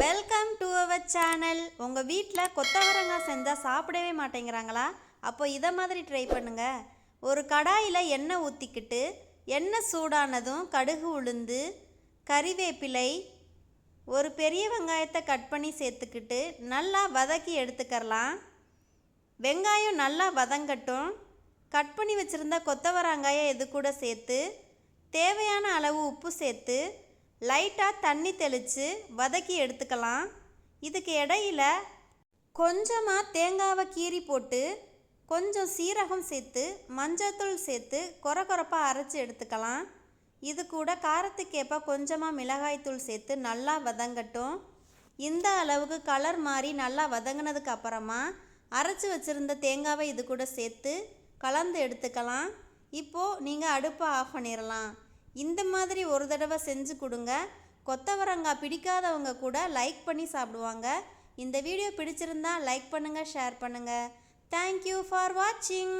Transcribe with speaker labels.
Speaker 1: Welcome to our channel உங்கள் வீட்டில் கொத்தவரங்காய் செஞ்சால் சாப்பிடவே மாட்டேங்கிறாங்களா? அப்போ இதை மாதிரி ட்ரை பண்ணுங்க. ஒரு கடாயில் எண்ணெய் ஊற்றிக்கிட்டு எண்ணெய் சூடானதும் கடுகு உளுந்து கறிவேப்பிலை ஒரு பெரிய வெங்காயத்தை கட் பண்ணி சேர்த்துக்கிட்டு நல்லா வதக்கி எடுத்துக்கரலாம் வெங்காயம் நல்லா வதங்கட்டும். கட் பண்ணி வச்சுருந்த கொத்தவரங்காயை இது கூட சேர்த்து தேவையான அளவு உப்பு சேர்த்து லைட்டாக தண்ணி தெளித்து வதக்கி எடுத்துக்கலாம். இதுக்கு இடையில கொஞ்சமாக தேங்காவை கீறி போட்டு கொஞ்சம் சீரகம் சேர்த்து மஞ்சத்தூள் சேர்த்து கொர கொரப்பாக அரைச்சி எடுத்துக்கலாம். இது கூட காரத்துக்கேற்ப கொஞ்சமாக மிளகாய்த்தூள் சேர்த்து நல்லா வதங்கட்டும். இந்த அளவுக்கு கலர் மாறி நல்லா வதங்கினதுக்கு அப்புறமா அரைச்சி வச்சுருந்த தேங்காவை இது கூட சேர்த்து கலந்து எடுத்துக்கலாம். இப்போது நீங்கள் அடுப்பை ஆஃப் பண்ணிடலாம் இந்த மாதிரி ஒரு தடவை செஞ்சு கொடுங்க. கொத்தவரங்காய் பிடிக்காதவங்க கூட லைக் பண்ணி சாப்பிடுவாங்க. இந்த வீடியோ பிடிச்சிருந்தா லைக் பண்ணுங்கள் ஷேர் பண்ணுங்கள் தேங்க்யூ ஃபார் வாட்சிங்